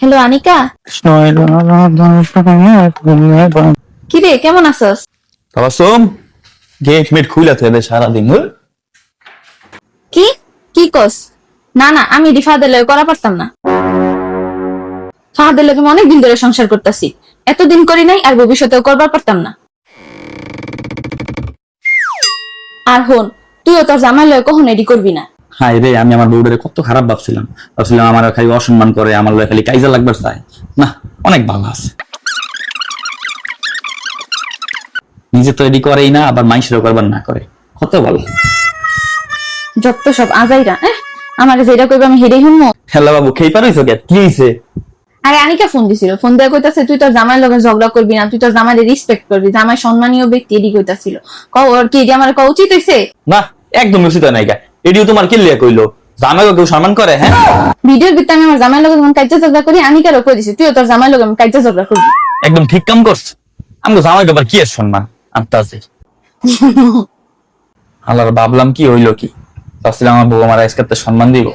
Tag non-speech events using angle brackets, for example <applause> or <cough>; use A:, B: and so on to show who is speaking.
A: Hello Anika? কি রে কেমন আছস?
B: বাবা গেট মেট খুইলা থেকে সারাদিন হুর
A: কি? কি কস? না না আমি ফাদের লগে করা পারতাম না। ফাদের লগে আমি অনেকদিন ধরে সংসার করতেছি। এতদিন করি নাই আর ভবিষ্যতেও করবার পারতাম না। আর হন তুইও তোর জামাই লগে কখন এডি করবি না।
B: হাই রে আমি আমার বউডারে কত খারাপ ভাবছিলাম। ভাবছিলাম আমার খালি অসম্মান করে আমার লগে খালি কাইজা লাগবার চাই না অনেক ভালো আছে। নিজে তো এডি করেই না আবার মাইসেরও করবার না করে। কত ভালো।
A: যত সব আজাইরা আমার যেটা কইবে আমি হেরেই হুনমো
B: হ্যালো বাবু খেয়ে পারিস কে? কি হয়েছে
A: আরে আনিকা ফোন দিছিল। ফোন দিয়ে কইতাছে তুই তোর জামাইয়ের লগে ঝগড়া করবি না তুই তোর জামাইরে রেসপেক্ট করবি। জামাই সম্মানীয় ব্যক্তি এডি কইতাছিল। কও ওর কি এডি আমার কও উচিত হইছে?
B: না একদম উচিত হয় নাইকা এডিও তোমার কি লিয়া কইলো? জামাইকে কেউ সম্মান করে হ্যাঁ?
A: ভিডিওর ভিতরে আমি আমার জামাই লগে কাজ্জা ঝগড়া করি আনিকারও কই দিছি তুইও তোর জামাই লগে আমি কাজ্জা ঝগড়া করবি।
B: একদম ঠিক কাম করছ। আমাকে জামাইকে আবার কি আর সম্মান আনতে আছে <laughs> আল্লাহর ভাবলাম কি হইল কি? ভাবছিলাম আমার বউ আমার আজকে সম্মান দিব?